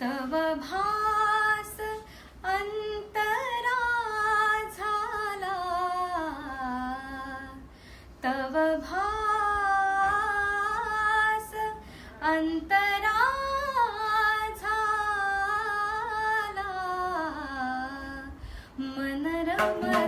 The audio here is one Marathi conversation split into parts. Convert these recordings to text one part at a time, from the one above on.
तव भास अंतरा झाला तव भास अंतरा झाला मनरम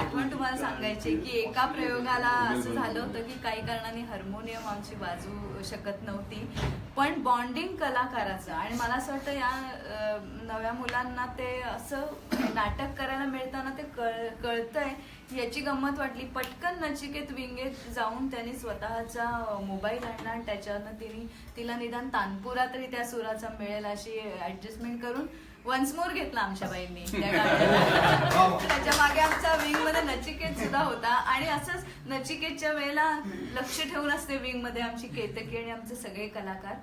आठवण तुम्हाला सांगायची की एका प्रयोगाला असं झालं होतं की काही कारणाने हार्मोनियम आमची वाजू शकत नव्हती. पण बॉन्डिंग कलाकाराचं आणि मला असं वाटतं या नव्या मुलांना ते असं नाटक करायला मिळताना ते कळ कळतंय याची गंमत वाटली. पटकन नचिकेत विंगेत जाऊन त्यांनी स्वतःचा मोबाईल आणला आणि त्याच्यानं तिने तिला निदान तानपुरा तरी त्या सुराचा मिळेल अशी ऍडजस्टमेंट करून वन्स मोर घेतला आमच्या बाईंनी. त्या विंगमध्ये नचिकेत सुद्धा होता. आणि असंच नचिकेतच्या वेळेला लक्ष ठेवून असते विंगमध्ये आमची केतकी आणि आमचे सगळे कलाकार.